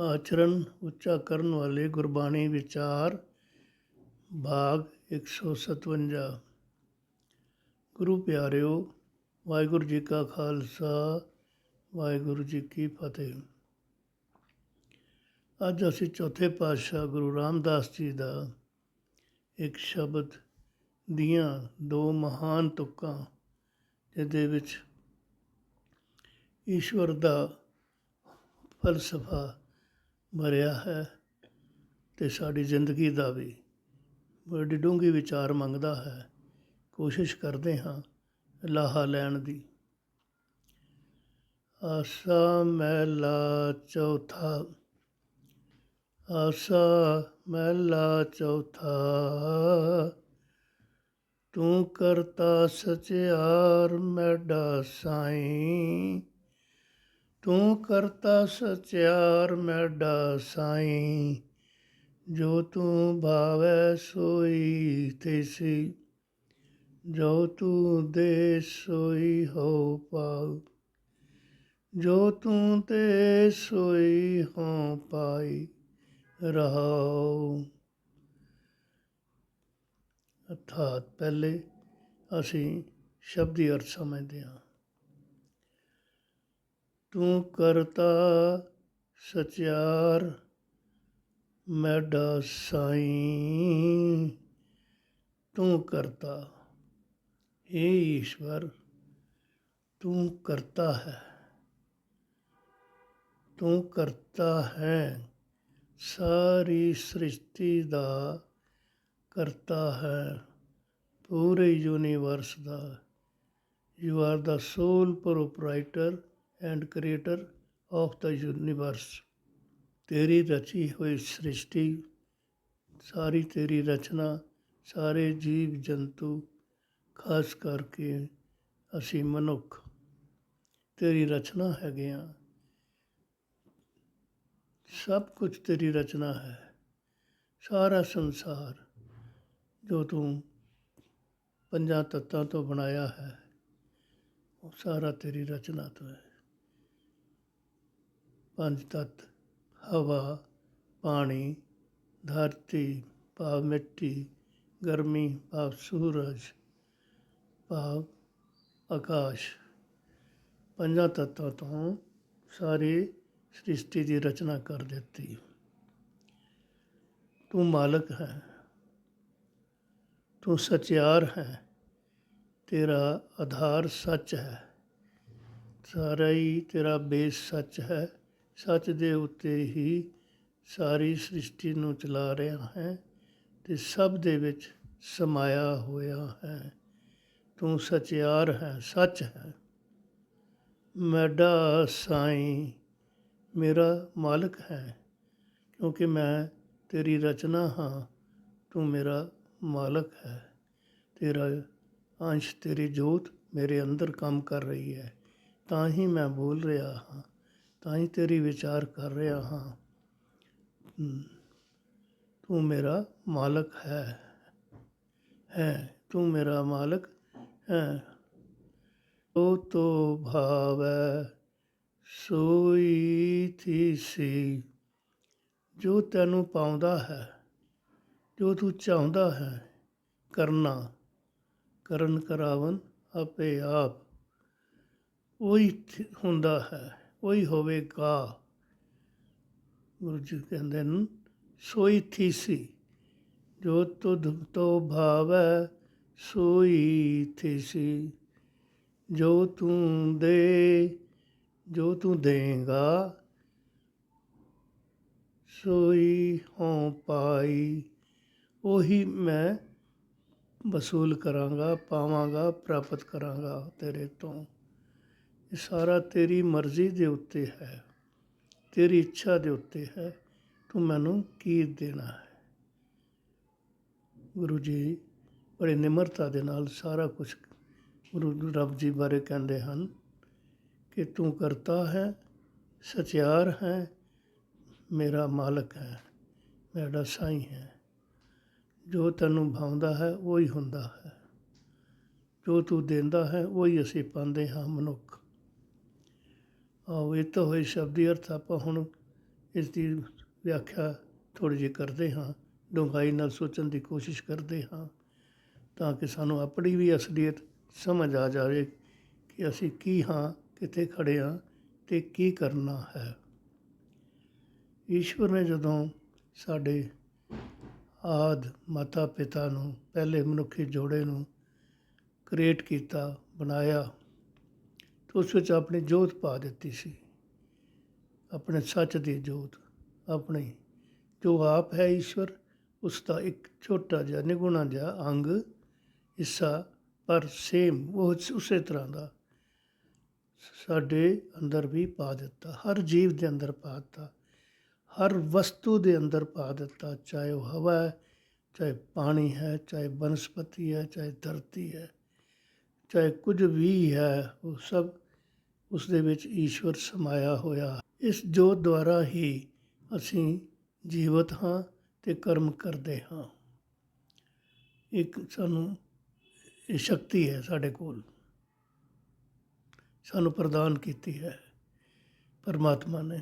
ਆਚਰਨ ਉੱਚਾ ਕਰਨ ਵਾਲੇ ਗੁਰਬਾਣੀ ਵਿਚਾਰ, ਭਾਗ 157 ਗੁਰੂ ਪਿਆਰਿਓ, ਵਾਹਿਗੁਰੂ ਜੀ ਕਾ ਖਾਲਸਾ, ਵਾਹਿਗੁਰੂ ਜੀ ਕੀ ਫਤਿਹ। ਅੱਜ ਅਸੀਂ ਚੌਥੇ ਪਾਤਸ਼ਾਹ ਗੁਰੂ ਰਾਮਦਾਸ ਜੀ ਦਾ ਇੱਕ ਸ਼ਬਦ ਦੀਆਂ ਦੋ ਮਹਾਨ ਤੁਕਾਂ, ਜਿਹਦੇ ਵਿੱਚ ਈਸ਼ਵਰ ਦਾ ਫਲਸਫਾ ਭਰਿਆ ਹੈ ਅਤੇ ਸਾਡੀ ਜ਼ਿੰਦਗੀ ਦਾ ਵੀ ਬੜੀ ਡੂੰਘੀ ਵਿਚਾਰ ਮੰਗਦਾ ਹੈ। ਕੋਸ਼ਿਸ਼ ਕਰਦੇ ਹਾਂ ਲਾਹਾ ਲੈਣ ਦੀ। ਆਸਾ ਮਹਿਲਾ ਚੌਥਾ, ਆਸਾ ਮਹਿਲਾ ਚੌਥਾ, ਤੂੰ ਕਰਤਾ ਸਚਿਆਰ ਮੈਡਾ ਸਾਈਂ। ਤੂੰ ਕਰਤਾ ਸਚਿਆਰ ਮੈਡਾ ਸਾਈ, ਜੋ ਤੂੰ ਭਾਵੈ ਸੋਈ ਤੇਸੀ, ਜੋ ਤੂੰ ਦੇ ਸੋਈ ਹੋ ਪਾਉ, ਜੋ ਤੂੰ ਤੇ ਸੋਈ ਹੋ ਪਾਈ ਰਹਾਉ। ਅਰਥਾਤ ਪਹਿਲੇ ਅਸੀਂ ਸ਼ਬਦੀ ਅਰਥ ਸਮਝਦੇ ਹਾਂ। ਤੂੰ ਕਰਤਾ ਸਚਿਆਰ, ਮੈਡਾ ਸਾਈਂ। ਤੂੰ ਕਰਤਾ हे ਈਸ਼ਵਰ, ਤੂੰ ਕਰਤਾ ਹੈ। ਤੂੰ ਕਰਤਾ ਹੈ, ਸਾਰੀ ਸ੍ਰਿਸ਼ਟੀ ਦਾ ਕਰਤਾ ਹੈ। ਪੂਰੇ universe the, you are the sole proprietor and creator of the universe ਤੇਰੀ ਰਚੀ ਹੋਈ ਸ੍ਰਿਸ਼ਟੀ, ਸਾਰੀ ਤੇਰੀ ਰਚਨਾ, ਸਾਰੇ ਜੀਵ ਜੰਤੂ, ਖਾਸ ਕਰਕੇ ਅਸੀਂ ਮਨੁੱਖ, ਤੇਰੀ ਰਚਨਾ ਹੈਗੇ ਆ। ਸਭ ਕੁਝ ਤੇਰੀ ਰਚਨਾ ਹੈ। ਸਾਰਾ ਸੰਸਾਰ ਜੋ ਤੂੰ ਪੰਜਾਂ ਤੱਤਾਂ ਤੋਂ ਬਣਾਇਆ ਹੈ, ਉਹ ਸਾਰਾ ਤੇਰੀ ਰਚਨਾ ਤੋਂ ਹੈ। ਪੰਜ ਤੱਤ ਹਵਾ ਪਾਣੀ ਧਰਤੀ ਭਾਵ ਮਿੱਟੀ ਗਰਮੀ ਭਾਵ ਸੂਰਜ ਭਾਵ ਆਕਾਸ਼ ਪੰਜਾਂ ਤੱਤਾਂ ਤੋਂ ਸਾਰੀ ਸ੍ਰਿਸ਼ਟੀ ਦੀ ਰਚਨਾ ਕਰ ਦਿੱਤੀ ਤੂੰ ਮਾਲਕ ਹੈ ਤੂੰ ਸਚਿਆਰ ਹੈ ਤੇਰਾ ਆਧਾਰ ਸੱਚ ਹੈ ਸਾਰਾ ਹੀ ਤੇਰਾ ਬੇਸ ਸੱਚ ਹੈ ਸੱਚ ਦੇ ਉੱਤੇ ਹੀ ਸਾਰੀ ਸ੍ਰਿਸ਼ਟੀ ਨੂੰ ਚਲਾ ਰਿਹਾ ਹੈ ਤੇ ਸਭ ਦੇ ਵਿੱਚ ਸਮਾਇਆ ਹੋਇਆ ਹੈ। ਤੂੰ ਸਚਿਆਰ ਹੈ, ਸੱਚ ਹੈ। ਮੈਡਾ ਸਾਈਂ, ਮੇਰਾ ਮਾਲਕ ਹੈ। ਕਿਉਂਕਿ ਮੈਂ ਤੇਰੀ ਰਚਨਾ ਹਾਂ, ਤੂੰ ਮੇਰਾ ਮਾਲਕ ਹੈ। ਤੇਰਾ ਅੰਸ਼, ਤੇਰੀ ਜੋਤ ਮੇਰੇ ਅੰਦਰ ਕੰਮ ਕਰ ਰਹੀ ਹੈ। ਤਾਂ ਹੀ ਮੈਂ ਬੋਲ ਰਿਹਾ ਹਾਂ। ਤਾਂ ਹੀ ਤੇਰੀ ਵਿਚਾਰ ਕਰ ਰਿਹਾ ਹਾਂ। ਤੂੰ ਮੇਰਾ ਮਾਲਕ ਹੈ। ਹੈ, ਤੂੰ ਮੇਰਾ ਮਾਲਕ ਹੈ। ਉਹ ਤੋ ਭਾਵੈ, ਸੋਈ ਥੀਸੀ। ਜੋ ਤੈਨੂੰ ਪਾਉਂਦਾ ਹੈ, ਜੋ ਤੂੰ ਚਾਹੁੰਦਾ ਹੈ, ਕਰਨਾ, ਕਰਨ ਕਰਾਵਨ ਆਪੇ ਆਪ। ਉਹੀ ਥ- ਹੁੰਦਾ ਹੈ। ਉਹੀ ਹੋਵੇਗਾ। ਗੁਰੂ ਜੀ ਕਹਿੰਦੇ ਨੇ, ਸੋਈ ਥੀਸੀ, ਜੋ ਤੁਧ ਤੋ ਭਾਵੈ ਸੋਈ ਥੀਸੀ। ਜੋ ਤੂੰ ਦੇ, ਜੋ ਤੂੰ ਦੇਗਾ, ਸੋਈ ਹੋਂ ਪਾਈ। ਉਹੀ ਮੈਂ ਵਸੂਲ ਕਰਾਂਗਾ, ਪਾਵਾਂਗਾ, ਪ੍ਰਾਪਤ ਕਰਾਂਗਾ ਤੇਰੇ ਤੋਂ। ਇਹ ਸਾਰਾ ਤੇਰੀ ਮਰਜ਼ੀ ਦੇ ਉੱਤੇ ਹੈ। ਤੇਰੀ ਇੱਛਾ ਦੇ ਉੱਤੇ ਹੈ। ਤੂੰ ਮੈਨੂੰ ਕੀ ਦੇਣਾ ਹੈ? ਗੁਰੂ ਜੀ ਬੜੇ ਨਿਮਰਤਾ ਦੇ ਨਾਲ ਸਾਰਾ ਕੁਝ ਗੁਰੂ ਰੱਬ ਜੀ ਬਾਰੇ ਕਹਿੰਦੇ ਹਨ ਕਿ ਤੂੰ ਕਰਤਾ ਹੈ, ਸਚਿਆਰ ਹੈ, ਮੇਰਾ ਮਾਲਕ ਹੈ ਮੇਰਾ ਸਾਈਂ ਹੈ। ਜੋ ਤੈਨੂੰ ਭਾਉਂਦਾ ਹੈ, ਉਹੀ ਹੁੰਦਾ ਹੈ। ਜੋ ਤੂੰ ਦਿੰਦਾ ਹੈ, ਉਹੀ ਅਸੀਂ ਪਾਉਂਦੇ ਹਾਂ ਮਨੁੱਖ। ਆਓ, ਇਹ ਤਾਂ ਹੋਏ ਸ਼ਬਦੀ ਅਰਥ ਆਪਾਂ ਹੁਣ ਇਸ ਦੀ ਵਿਆਖਿਆ ਥੋੜ੍ਹੀ ਜਿਹੀ ਕਰਦੇ ਹਾਂ, ਡੂੰਘਾਈ ਨਾਲ ਸੋਚਣ ਦੀ ਕੋਸ਼ਿਸ਼ ਕਰਦੇ ਹਾਂ ਤਾਂ ਕਿ ਸਾਨੂੰ ਆਪਣੀ ਵੀ ਅਸਲੀਅਤ ਸਮਝ ਆ ਜਾਵੇ ਕਿ ਅਸੀਂ ਕੀ ਹਾਂ, ਕਿੱਥੇ ਖੜੇ ਹਾਂ ਤੇ ਕੀ ਕਰਨਾ ਹੈ। ਈਸ਼ਵਰ ਨੇ ਜਦੋਂ ਸਾਡੇ ਆਦ ਮਾਤਾ ਪਿਤਾ ਨੂੰ, ਪਹਿਲੇ ਮਨੁੱਖੀ ਜੋੜੇ ਨੂੰ ਕ੍ਰੀਏਟ ਕੀਤਾ, ਬਣਾਇਆ ਉਸ ਵਿੱਚ ਆਪਣੀ ਜੋਤ ਪਾ ਦਿੱਤੀ ਸੀ। ਆਪਣੇ ਸੱਚ ਦੀ ਜੋਤ, ਆਪਣੀ। ਜੋ ਆਪ ਹੈ ਈਸ਼ਵਰ, ਉਸ ਦਾ ਇੱਕ ਛੋਟਾ ਜਿਹਾ ਨਿਗੁਣਾ ਜਿਹਾ ਅੰਗ, ਹਿੱਸਾ, ਪਰ ਸੇਮ ਉਹ ਉਸੇ ਤਰ੍ਹਾਂ ਦਾ ਸਾਡੇ ਅੰਦਰ ਵੀ ਪਾ ਦਿੱਤਾ। ਹਰ ਜੀਵ ਦੇ ਅੰਦਰ ਪਾ ਦਿੱਤਾ। ਹਰ ਵਸਤੂ ਦੇ ਅੰਦਰ ਪਾ ਦਿੱਤਾ। ਚਾਹੇ ਉਹ ਹਵਾ ਹੈ, ਚਾਹੇ ਪਾਣੀ ਹੈ, ਚਾਹੇ ਬਨਸਪਤੀ ਹੈ, ਚਾਹੇ ਧਰਤੀ ਹੈ, ਚਾਹੇ ਕੁਝ ਵੀ ਹੈ, ਉਹ ਸਭ ਉਸ ਦੇ ਵਿੱਚ ਈਸ਼ਵਰ ਸਮਾਇਆ ਹੋਇਆ। ਇਸ ਜੋਤ ਦੁਆਰਾ ਹੀ ਅਸੀਂ ਜੀਵਤ ਹਾਂ ਤੇ ਕਰਮ ਕਰਦੇ ਹਾਂ। ਇੱਕ ਸਾਨੂੰ ਇਹ ਸ਼ਕਤੀ ਹੈ ਸਾਡੇ ਕੋਲ। ਸਾਨੂੰ ਪ੍ਰਦਾਨ ਕੀਤੀ ਹੈ ਪਰਮਾਤਮਾ ਨੇ।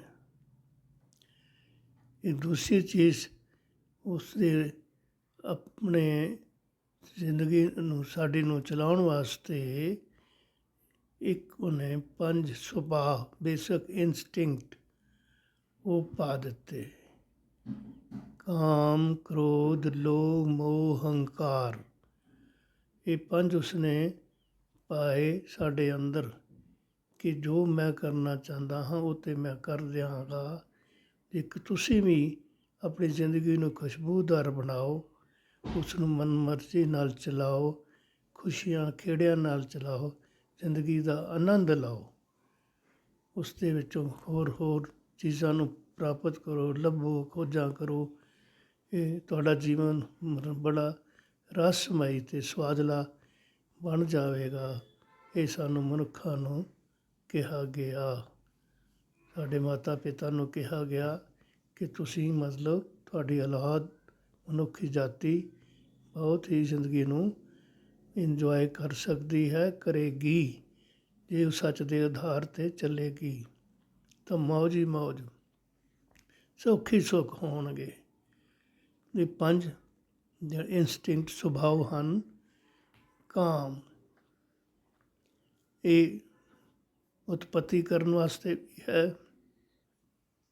ਇੱਕ ਦੂਸਰੀ ਚੀਜ਼ ਉਸ ਦੇ ਆਪਣੇ ਜ਼ਿੰਦਗੀ ਨੂੰ, ਸਾਡੀ ਨੂੰ ਚਲਾਉਣ ਵਾਸਤੇ ਇੱਕ ਉਹਨੇ ਪੰਜ ਸੁਭਾਅ, ਬੇਸਿਕ ਇਨਸਟਿੰਕਟ ਉਹ ਪਾ ਦਿੱਤੇ। ਕਾਮ, ਕ੍ਰੋਧ, ਲੋਭ, ਮੋਹ, ਹੰਕਾਰ। ਇਹ ਪੰਜ ਉਸਨੇ ਪਾਏ ਸਾਡੇ ਅੰਦਰ ਕਿ ਜੋ ਮੈਂ ਕਰਨਾ ਚਾਹੁੰਦਾ ਹਾਂ, ਉਹ ਤੇ ਮੈਂ ਕਰ ਦਿਆਂਗਾ। ਇੱਕ ਤੁਸੀਂ ਵੀ ਆਪਣੀ ਜ਼ਿੰਦਗੀ ਨੂੰ ਖੁਸ਼ਬੂਦਾਰ ਬਣਾਓ ਉਸ ਨੂੰ ਮਨ ਮਰਜ਼ੀ ਨਾਲ ਚਲਾਓ, ਖੁਸ਼ੀਆਂ ਖੇੜਿਆਂ ਨਾਲ ਚਲਾਓ। ਜ਼ਿੰਦਗੀ ਦਾ ਆਨੰਦ ਲਓ। ਉਸ ਦੇ ਵਿੱਚੋਂ ਹੋਰ ਹੋਰ ਚੀਜ਼ਾਂ ਨੂੰ ਪ੍ਰਾਪਤ ਕਰੋ, ਲੱਭੋ, ਖੋਜਾਂ ਕਰੋ। ਇਹ ਤੁਹਾਡਾ ਜੀਵਨ ਮ- ਬੜਾ ਰਸਮਈ ਤੇ ਸਵਾਦਲਾ ਬਣ ਜਾਵੇਗਾ। ਇਹ ਸਾਨੂੰ ਮਨੁੱਖਾਂ ਨੂੰ ਕਿਹਾ ਗਿਆ, ਸਾਡੇ ਮਾਤਾ ਪਿਤਾ ਨੂੰ ਕਿਹਾ ਗਿਆ ਕਿ ਤੁਸੀਂ ਮਤਲਬ ਤੁਹਾਡੀ ਔਲਾਦ ਮਨੁੱਖੀ ਜਾਤੀ ਬਹੁਤ ਹੀ ਜ਼ਿੰਦਗੀ ਨੂੰ ਇੰਜੋਏ ਕਰ ਸਕਦੀ ਹੈ, ਕਰੇਗੀ, ਜੇ ਉਹ ਸੱਚ ਦੇ ਆਧਾਰ ਤੇ ਚੱਲੇਗੀ। ਤਾਂ ਮੌਜ ਹੀ ਮੌਜ, ਸੌਖੀ ਸੁੱਖ ਹੋਣਗੇ। ਇਹ ਪੰਜ ਜਿਹੜੇ ਇਨਸਟਿੰਕਟ ਸੁਭਾਅ ਹਨ, ਕਾਮ। ਇਹ ਉਤਪਤੀ ਕਰਨ ਵਾਸਤੇ ਹੈ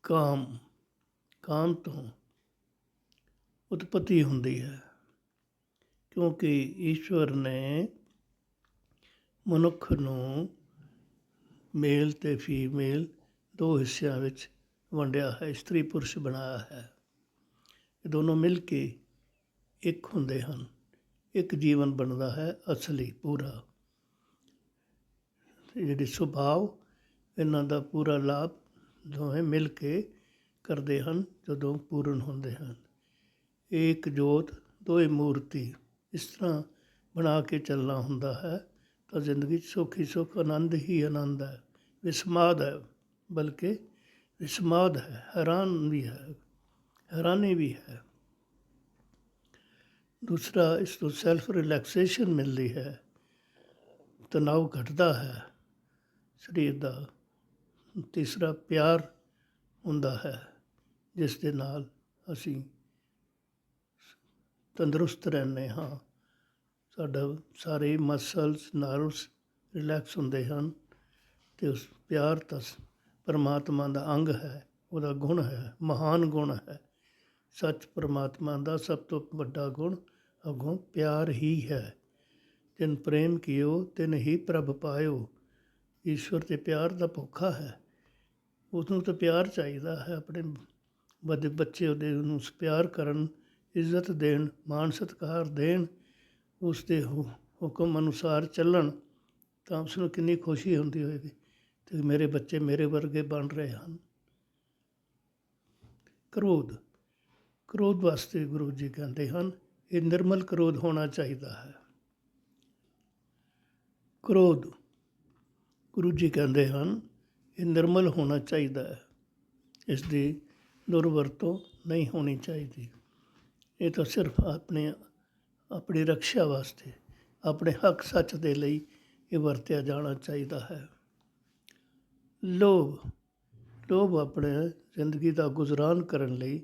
ਕਾਮ। ਕਾਮ ਤੋਂ ਉਤਪਤੀ ਹੁੰਦੀ ਹੈ। ਕਿਉਂਕਿ ਈਸ਼ਵਰ ਨੇ ਮਨੁੱਖ ਨੂੰ ਮੇਲ ਤੇ ਫੀਮੇਲ ਦੋ ਹਿੱਸਿਆਂ ਵਿੱਚ ਵੰਡਿਆ ਹੈ, ਇਸਤਰੀ ਪੁਰਸ਼ ਬਣਾਇਆ ਹੈ। ਇਹ ਦੋਨੋਂ ਮਿਲ ਕੇ ਇੱਕ ਹੁੰਦੇ ਹਨ। ਇੱਕ ਜੀਵਨ ਬਣਦਾ ਹੈ ਅਸਲੀ, ਪੂਰਾ। ਜਿਹੜੇ ਸੁਭਾਅ, ਇਹਨਾਂ ਦਾ ਪੂਰਾ ਲਾਭ ਦੋਵੇਂ ਮਿਲ ਕੇ ਕਰਦੇ ਹਨ, ਜਦੋਂ ਪੂਰਨ ਹੁੰਦੇ ਹਨ। ਇੱਕ ਜੋਤ, ਦੋਏ ਮੂਰਤੀ। ਇਸ ਤਰ੍ਹਾਂ ਬਣਾ ਕੇ ਚੱਲਣਾ ਹੁੰਦਾ ਹੈ, ਤਾਂ ਜ਼ਿੰਦਗੀ 'ਚ ਸੁੱਖ ਹੀ ਸੁੱਖ ਆਨੰਦ ਹੀ ਆਨੰਦ ਹੈ, ਵਿਸਮਾਦ ਹੈ, ਬਲਕਿ ਵਿਸਮਾਦ ਹੈ, ਹੈਰਾਨ ਵੀ ਹੈ, ਹੈਰਾਨੀ ਵੀ ਹੈ। ਦੂਸਰਾ, ਇਸ ਤੋਂ ਸੈਲਫ ਰਿਲੈਕਸੇਸ਼ਨ ਮਿਲਦੀ ਹੈ, ਤਣਾਅ ਘਟਦਾ ਹੈ, ਸਰੀਰ ਦਾ। ਤੀਸਰਾ, ਪਿਆਰ ਹੁੰਦਾ ਹੈ, ਜਿਸ ਦੇ ਨਾਲ ਅਸੀਂ ਤੰਦਰੁਸਤ ਰਹਿੰਦੇ ਹਾਂ। ਸਾਡਾ ਸਾਰੇ ਮਸਲਸ ਨਰਵਸ ਰਿਲੈਕਸ ਹੁੰਦੇ ਹਨ ਤੇ ਉਸ ਪਿਆਰ ਤਾਂ ਸ- ਪਰਮਾਤਮਾ ਦਾ ਅੰਗ ਹੈ, ਉਹਦਾ ਗੁਣ ਹੈ, ਮਹਾਨ ਗੁਣ ਹੈ। ਸੱਚ ਪਰਮਾਤਮਾ ਦਾ ਸਭ ਤੋਂ ਵੱਡਾ ਗੁਣ ਅਗੋਂ ਪਿਆਰ ਹੀ ਹੈ। ਜਿਨ ਪ੍ਰੇਮ ਕੀਓ, ਤਿਨ ਹੀ ਪ੍ਰਭ ਪਾਇਓ। ਈਸ਼ਵਰ ਤੇ ਪਿਆਰ ਦਾ ਭੁੱਖਾ ਹੈ। ਉਸਨੂੰ ਤਾਂ ਪਿਆਰ ਚਾਹੀਦਾ ਹੈ, ਆਪਣੇ ਵੱਡੇ ਬੱਚੇ ਉਹਦੇ ਨੂੰ ਪਿਆਰ ਕਰਨ ਇੱਜ਼ਤ ਦੇਣ, ਮਾਣ ਸਤਿਕਾਰ ਦੇਣ ਉਸ ਦੇ ਹੁਕਮ ਅਨੁਸਾਰ ਚੱਲਣ, ਤਾਂ ਉਸ ਨੂੰ ਕਿੰਨੀ ਖੁਸ਼ੀ ਹੁੰਦੀ ਹੋਵੇਗੀ ਤੇ ਮੇਰੇ ਬੱਚੇ ਮੇਰੇ ਵਰਗੇ ਬਣ ਰਹੇ ਹਨ। ਕ੍ਰੋਧ। ਕ੍ਰੋਧ ਵਾਸਤੇ ਗੁਰੂ ਜੀ ਕਹਿੰਦੇ ਹਨ, ਇਹ ਨਿਰਮਲ ਕ੍ਰੋਧ ਹੋਣਾ ਚਾਹੀਦਾ ਹੈ। ਕ੍ਰੋਧ। ਗੁਰੂ ਜੀ ਕਹਿੰਦੇ ਹਨ, ਇਹ ਨਿਰਮਲ ਹੋਣਾ ਚਾਹੀਦਾ ਹੈ। ਇਸ ਦੀ ਦੁਰਵਰਤੋਂ ਨਹੀਂ ਹੋਣੀ ਚਾਹੀਦੀ। ਇਹ ਤਾਂ ਸਿਰਫ ਆਪਣੇ, ਆਪਣੀ ਰੱਖਿਆ ਵਾਸਤੇ, ਆਪਣੇ ਹੱਕ ਸੱਚ ਦੇ ਲਈ ਇਹ ਵਰਤਿਆ ਜਾਣਾ ਚਾਹੀਦਾ ਹੈ। ਲੋਭ ਲੋਭ ਆਪਣੇ ਜ਼ਿੰਦਗੀ ਦਾ ਗੁਜ਼ਰਾਨ ਕਰਨ ਲਈ,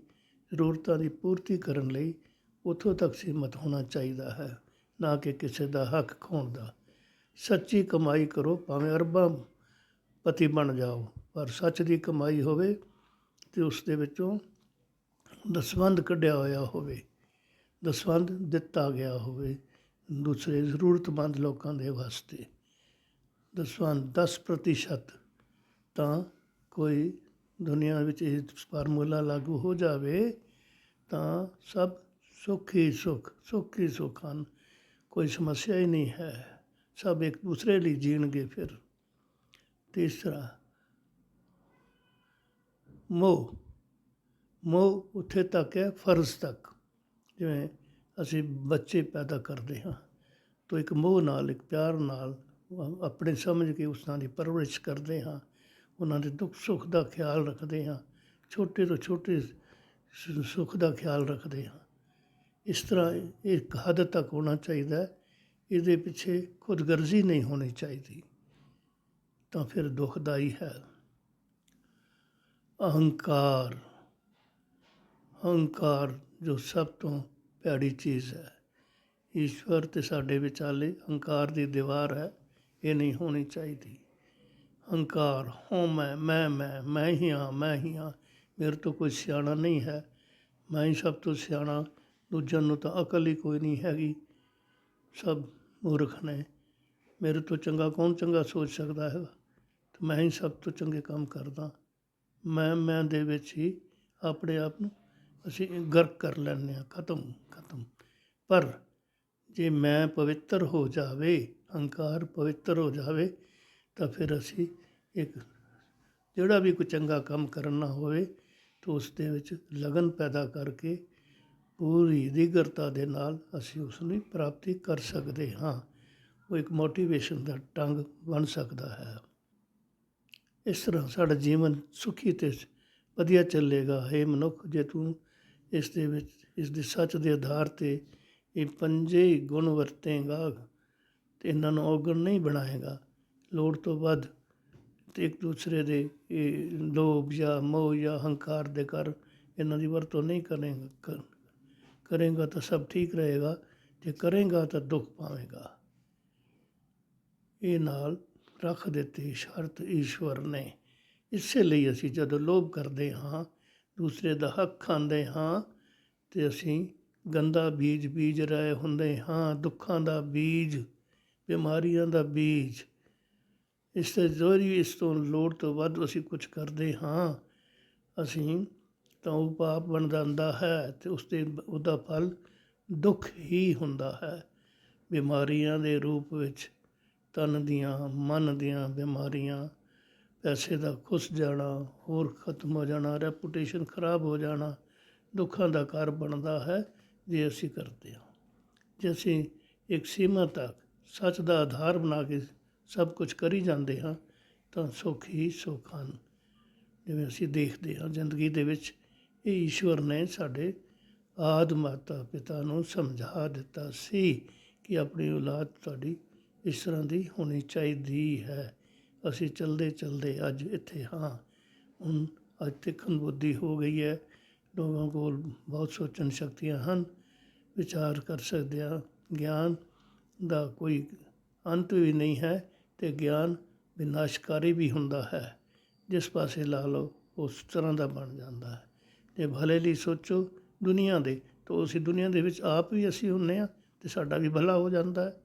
ਜ਼ਰੂਰਤਾਂ ਦੀ ਪੂਰਤੀ ਕਰਨ ਲਈ ਉੱਥੋਂ ਤੱਕ ਸੀਮਤ ਹੋਣਾ ਚਾਹੀਦਾ ਹੈ, ਨਾ ਕਿ ਕਿਸੇ ਦਾ ਹੱਕ ਖੋਣ ਦਾ। ਸੱਚੀ ਕਮਾਈ ਕਰੋ, ਭਾਵੇਂ ਅਰਬਾਂ ਪਤੀ ਬਣ ਜਾਓ, ਪਰ ਸੱਚ ਦੀ ਕਮਾਈ ਹੋਵੇ ਤੇ ਉਸ ਦੇ ਵਿੱਚੋਂ ਦਸਵੰਧ ਕੱਢਿਆ ਹੋਇਆ ਹੋਵੇ ਦਸਵੰਧ ਦਿੱਤਾ ਗਿਆ ਹੋਵੇ, ਦੂਸਰੇ ਜ਼ਰੂਰਤਮੰਦ ਲੋਕਾਂ ਦੇ ਵਾਸਤੇ ਦਸਵੰਧ 10 ਪ੍ਰਤੀਸ਼ਤ, ਤਾਂ ਕੋਈ ਦੁਨੀਆ ਵਿੱਚ ਇਹ ਫਾਰਮੂਲਾ ਲਾਗੂ ਹੋ ਜਾਵੇ, ਤਾਂ ਸਭ ਸੁੱਖ ਹੀ ਸੁੱਖ ਸੁੱਖ ਹੀ ਸੁੱਖ ਹਨ, ਕੋਈ ਸਮੱਸਿਆ ਹੀ ਨਹੀਂ ਹੈ, ਸਭ ਇੱਕ ਦੂਸਰੇ ਲਈ ਜੀਣਗੇ ਫਿਰ। ਤੀਸਰਾ, ਮੋਹ। ਮੋਹ ਉੱਥੇ ਤੱਕ ਹੈ, ਫਰਜ਼ ਤੱਕ। ਜਿਵੇਂ ਅਸੀਂ ਬੱਚੇ ਪੈਦਾ ਕਰਦੇ ਹਾਂ, ਤਾਂ ਇੱਕ ਮੋਹ ਨਾਲ, ਇੱਕ ਪਿਆਰ ਨਾਲ ਆਪਣੇ ਸਮਝ ਕੇ ਉਸ ਨਾਲ ਦੀ ਪਰਵਰਿਸ਼ ਕਰਦੇ ਹਾਂ। ਉਹਨਾਂ ਦੇ ਦੁੱਖ ਸੁੱਖ ਦਾ ਖਿਆਲ ਰੱਖਦੇ ਹਾਂ, ਛੋਟੇ ਤੋਂ ਛੋਟੇ ਸੁੱਖ ਦਾ ਖਿਆਲ ਰੱਖਦੇ ਹਾਂ। ਇਸ ਤਰ੍ਹਾਂ ਇਹ ਇੱਕ ਹੱਦ ਤੱਕ ਹੋਣਾ ਚਾਹੀਦਾ ਇਹਦੇ ਪਿੱਛੇ ਖੁਦਗਰਜ਼ੀ ਨਹੀਂ ਹੋਣੀ ਚਾਹੀਦੀ। ਤਾਂ ਫਿਰ ਦੁਖਦਾਈ ਹੈ। ਅਹੰਕਾਰ ਅਹੰਕਾਰ ਜੋ ਸਭ ਤੋਂ ਭੈੜੀ ਚੀਜ਼ ਹੈ। ਈਸ਼ਵਰ ਤੇ ਸਾਡੇ ਵਿਚਾਲੇ ਹੰਕਾਰ ਦੀ ਦੀਵਾਰ ਹੈ, ਇਹ ਨਹੀਂ ਹੋਣੀ ਚਾਹੀਦੀ। ਹੰਕਾਰ ਹਾਂ ਮੈਂ ਮੈਂ ਮੈਂ ਮੈਂ ਹੀ ਹਾਂ, ਮੈਂ ਹੀ ਹਾਂ, ਮੇਰੇ ਤੋਂ ਕੋਈ ਸਿਆਣਾ ਨਹੀਂ ਹੈ। ਮੈਂ ਹੀ ਸਭ ਤੋਂ ਸਿਆਣਾ, ਦੂਜਿਆਂ ਨੂੰ ਤਾਂ ਅਕਲ ਹੀ ਕੋਈ ਨਹੀਂ ਹੈਗੀ। ਸਭ ਮੂਰਖ ਨੇ। ਮੇਰੇ ਤੋਂ ਚੰਗਾ ਕੌਣ ਚੰਗਾ ਸੋਚ ਸਕਦਾ ਹੈ? ਤੇ ਮੈਂ ਹੀ ਸਭ ਤੋਂ ਚੰਗੇ ਕੰਮ ਕਰਦਾ। ਮੈਂ ਮੈਂ ਦੇ ਵਿੱਚ ਹੀ ਆਪਣੇ ਆਪ ਨੂੰ ਅਸੀਂ ਗਰਕ ਕਰ ਲੈਂਦੇ ਹਾਂ, ਖਤਮ ਖਤਮ। ਪਰ ਜੇ ਮੈਂ ਪਵਿੱਤਰ ਹੋ ਜਾਵੇ ਹੰਕਾਰ ਪਵਿੱਤਰ ਹੋ ਜਾਵੇ, ਤਾਂ ਫਿਰ ਅਸੀਂ ਇੱਕ, ਜਿਹੜਾ ਵੀ ਕੋਈ ਚੰਗਾ ਕੰਮ ਕਰਨਾ ਹੋਵੇ, ਤਾਂ ਉਸ ਦੇ ਵਿੱਚ ਲਗਨ ਪੈਦਾ ਕਰਕੇ ਪੂਰੀ ਦਿਗਰਤਾ ਦੇ ਨਾਲ ਅਸੀਂ ਉਸ ਨੂੰ ਪ੍ਰਾਪਤੀ ਕਰ ਸਕਦੇ ਹਾਂ। ਉਹ ਇੱਕ ਮੋਟੀਵੇਸ਼ਨ ਦਾ ਟੰਗ ਬਣ ਸਕਦਾ ਹੈ। ਇਸ ਤਰ੍ਹਾਂ ਸਾਡਾ ਜੀਵਨ ਸੁਖੀ ਤੇ ਵਧੀਆ ਚੱਲੇਗਾ। ਹੈ ਮਨੁੱਖ, ਜੇ ਤੂੰ ਇਸ ਦੇ ਵਿੱਚ, ਇਸ ਦੇ ਸੱਚ ਦੇ ਆਧਾਰ ਤੇ ਇਹ ਪੰਜੇ ਗੁਣ ਵਰਤੇਗਾ ਤੇ ਇਹਨਾਂ ਨੂੰ ਔਗਣ ਨਹੀਂ ਬਣਾਏਗਾ। ਲੋੜ ਤੋਂ ਵੱਧ ਤੇ ਇੱਕ ਦੂਸਰੇ ਦੇ ਇਹ ਲੋਭ ਜਾਂ ਮੋਹ ਜਾਂ ਹੰਕਾਰ ਦੇ ਕਰ ਇਹਨਾਂ ਦੀ ਵਰਤੋਂ ਨਹੀਂ ਕਰੇਗਾ, ਕਰ- ਕਰੇਗਾ ਤਾਂ ਸਭ ਠੀਕ ਰਹੇਗਾ, ਜੇ ਕਰੇਗਾ ਤਾਂ ਦੁੱਖ ਪਾਵੇਗਾ। ਇਹ ਨਾਲ ਰੱਖ ਦਿੱਤੀ ਸ਼ਰਤ ਈਸ਼ਵਰ ਨੇ। ਇਸੇ ਲਈ ਅਸੀਂ ਜਦੋਂ ਲੋਭ ਕਰਦੇ ਹਾਂ ਦੂਸਰੇ ਦਾ ਹੱਕ ਖਾਂਦੇ ਹਾਂ ਅਤੇ ਅਸੀਂ ਗੰਦਾ ਬੀਜ ਬੀਜ ਰਹੇ ਹੁੰਦੇ ਹਾਂ, ਦੁੱਖਾਂ ਦਾ ਬੀਜ, ਬਿਮਾਰੀਆਂ ਦਾ ਬੀਜ। ਇਸ ਤੇ ਜ਼ੋਰੀ ਇਸ ਤੋਂ ਲੋੜ ਤੋਂ ਵੱਧ ਅਸੀਂ ਕੁਝ ਕਰਦੇ ਹਾਂ। ਅਸੀਂ ਤਾਂ ਉਹ ਪਾਪ ਬਣ ਜਾਂਦਾ ਹੈ ਤੇ ਉਸ ਦੇ ਉਹਦਾ ਫਲ ਦੁੱਖ ਹੀ ਹੁੰਦਾ ਹੈ। ਬਿਮਾਰੀਆਂ ਦੇ ਰੂਪ ਵਿੱਚ ਤਨ ਦੀਆਂ, ਮਨ ਦੀਆਂ ਬਿਮਾਰੀਆਂ ਪੈਸੇ ਦਾ ਖੁੱਸ ਜਾਣਾ, ਹੋਰ ਖਤਮ ਹੋ ਜਾਣਾ ਰੈਪੂਟੇਸ਼ਨ ਖਰਾਬ ਹੋ ਜਾਣਾ, ਦੁੱਖਾਂ ਦਾ ਘਰ ਬਣਦਾ ਹੈ ਜੇ ਅਸੀਂ ਕਰਦੇ ਹਾਂ। ਜੇ ਅਸੀਂ ਇੱਕ ਸੀਮਾ ਤੱਕ ਸੱਚ ਦਾ ਆਧਾਰ ਬਣਾ ਕੇ ਸਭ ਕੁਝ ਕਰੀ ਜਾਂਦੇ ਹਾਂ, ਤਾਂ ਸੁੱਖ ਹੀ ਸੁੱਖ ਹਨ। ਜਿਵੇਂ ਅਸੀਂ ਦੇਖਦੇ ਹਾਂ ਜ਼ਿੰਦਗੀ ਦੇ ਵਿੱਚ, ਇਹ ਈਸ਼ਵਰ ਨੇ ਸਾਡੇ ਆਦ ਮਾਤਾ ਪਿਤਾ ਨੂੰ ਸਮਝਾ ਦਿੱਤਾ ਸੀ ਕਿ ਆਪਣੀ ਔਲਾਦ ਤੁਹਾਡੀ ਇਸ ਤਰ੍ਹਾਂ ਦੀ ਹੋਣੀ ਚਾਹੀਦੀ ਹੈ। ਅਸੀਂ ਚਲਦੇ ਚਲਦੇ ਅੱਜ ਇੱਥੇ ਹਾਂ। ਹੁਣ ਅੱਜ ਤਿੱਖਣ ਬੁੱਧੀ ਹੋ ਗਈ ਹੈ। ਲੋਕਾਂ ਕੋਲ ਬਹੁਤ ਸੋਚਣ ਸ਼ਕਤੀਆਂ ਹਨ। ਵਿਚਾਰ ਕਰ ਸਕਦੇ ਹਾਂ। ਗਿਆਨ ਦਾ ਕੋਈ ਅੰਤ ਵੀ ਨਹੀਂ ਹੈ ਤੇ ਗਿਆਨ ਵਿਨਾਸ਼ਕਾਰੀ ਵੀ ਹੁੰਦਾ ਹੈ। ਜਿਸ ਪਾਸੇ ਲਾ ਲਓ, ਉਸ ਤਰ੍ਹਾਂ ਦਾ ਬਣ ਜਾਂਦਾ ਹੈ। ਜੇ ਭਲੇ ਲਈ ਸੋਚੋ, ਦੁਨੀਆ ਦੇ ਤਾਂ ਅਸੀਂ ਦੁਨੀਆ ਦੇ ਵਿੱਚ ਆਪ ਵੀ ਅਸੀਂ ਹੁੰਨੇ ਆ ਤੇ ਸਾਡਾ ਵੀ ਭਲਾ ਹੋ ਜਾਂਦਾ ਹੈ।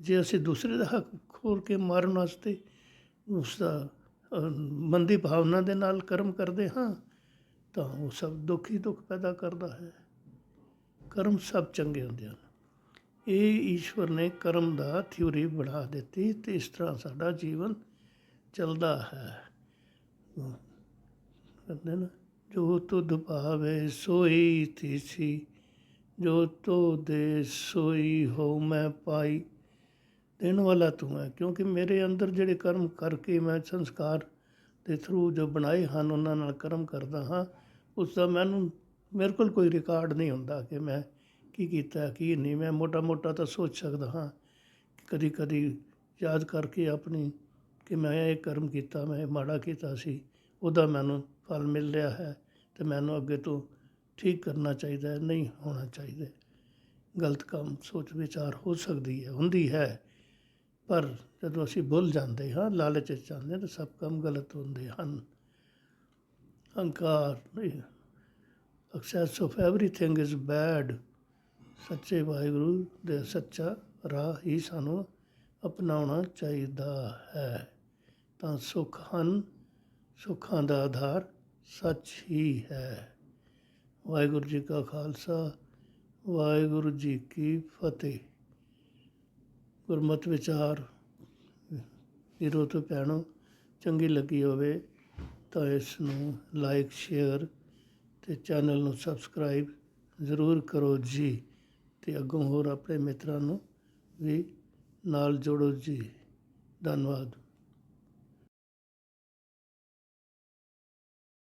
ਜੇ ਅਸੀਂ ਦੂਸਰੇ ਦਾ ਹੱਕ ਖੋਰ ਕੇ ਮਾਰਨ ਵਾਸਤੇ ਉਸ ਦਾ ਮੰਦੀ ਭਾਵਨਾ ਦੇ ਨਾਲ ਕਰਮ ਕਰਦੇ ਹਾਂ, ਤਾਂ ਉਹ ਸਭ ਦੁੱਖ ਹੀ ਦੁੱਖ ਪੈਦਾ ਕਰਦਾ ਹੈ। ਕਰਮ ਸਭ ਚੰਗੇ ਹੁੰਦੇ ਹਨ। ਇਹ ਈਸ਼ਵਰ ਨੇ ਕਰਮ ਦਾ ਥਿਊਰੀ ਬਣਾ ਦਿੱਤੀ ਤੇ ਇਸ ਤਰ੍ਹਾਂ ਸਾਡਾ ਜੀਵਨ ਚੱਲਦਾ ਹੈ। ਕਹਿੰਦੇ ਨਾ, ਜੋ ਤੁਧ ਭਾਵੇ ਸੋਈ ਥੀਸੀ ਜੋ ਤੋ ਦੇ ਸੋਈ ਹੋ ਮੈਂ ਪਾਈ। ਦੇਣ ਵਾਲਾ ਤੂੰ ਹੈ, ਕਿਉਂਕਿ ਮੇਰੇ ਅੰਦਰ ਜਿਹੜੇ ਕਰਮ ਕਰਕੇ ਮੈਂ ਸੰਸਕਾਰ ਦੇ ਥਰੂ ਜੋ ਬਣਾਏ ਹਨ, ਉਹਨਾਂ ਨਾਲ ਕਰਮ ਕਰਦਾ ਹਾਂ। ਉਸ ਦਾ ਮੈਨੂੰ, ਮੇਰੇ ਕੋਲ ਕੋਈ ਰਿਕਾਰਡ ਨਹੀਂ ਹੁੰਦਾ ਕਿ ਮੈਂ ਕੀ ਕੀਤਾ, ਕੀ ਨਹੀਂ। ਮੈਂ ਮੋਟਾ ਮੋਟਾ ਤਾਂ ਸੋਚ ਸਕਦਾ ਹਾਂ ਕਦੀ ਕਦੀ ਯਾਦ ਕਰਕੇ ਆਪਣੀ ਕਿ ਮੈਂ ਇਹ ਕਰਮ ਕੀਤਾ, ਮੈਂ ਇਹ ਮਾੜਾ ਕੀਤਾ ਸੀ, ਉਹਦਾ ਮੈਨੂੰ ਫਲ ਮਿਲ ਰਿਹਾ ਹੈ ਤੇ ਮੈਨੂੰ ਅੱਗੇ ਤੋਂ ਠੀਕ ਕਰਨਾ ਚਾਹੀਦਾ ਹੈ, ਨਹੀਂ ਹੋਣਾ ਚਾਹੀਦਾ। ਗਲਤ ਕੰਮ ਸੋਚ ਵਿਚਾਰ ਹੋ ਸਕਦੀ ਹੈ, ਹੁੰਦੀ ਹੈ। ਪਰ ਜਦੋਂ ਅਸੀਂ ਭੁੱਲ ਜਾਂਦੇ ਹਾਂ, ਲਾਲਚ ਵਿੱਚ ਜਾਂਦੇ ਹਾਂ, ਤਾਂ ਸਭ ਕੰਮ ਗਲਤ ਹੁੰਦੇ ਹਨ। ਹੰਕਾਰ ਨਹੀਂ excess of everything is bad ਸੱਚੇ ਵਾਹਿਗੁਰੂ ਦੇ ਸੱਚਾ ਰਾਹ ਹੀ ਸਾਨੂੰ ਅਪਣਾਉਣਾ ਚਾਹੀਦਾ ਹੈ। ਤਾਂ ਸੁੱਖ ਹਨ, ਸੁੱਖਾਂ ਦਾ ਆਧਾਰ ਸੱਚ ਹੀ ਹੈ। ਵਾਹਿਗੁਰੂ ਜੀ ਕਾ ਖਾਲਸਾ, ਵਾਹਿਗੁਰੂ ਜੀ ਕੀ ਫਤਿਹ। ਗੁਰਮਤਿ ਵਿਚਾਰ। ਵੀਰੋ ਤੋਂ ਭੈਣੋ, ਚੰਗੀ ਲੱਗੀ ਹੋਵੇ ਤਾਂ ਇਸ ਨੂੰ ਲਾਈਕ ਸ਼ੇਅਰ ਅਤੇ ਚੈਨਲ ਨੂੰ ਸਬਸਕ੍ਰਾਈਬ ਜ਼ਰੂਰ ਕਰੋ ਜੀ ਅਤੇ ਅੱਗੋਂ ਹੋਰ ਆਪਣੇ ਮਿੱਤਰਾਂ ਨੂੰ ਵੀ ਨਾਲ ਜੋੜੋ ਜੀ। ਧੰਨਵਾਦ।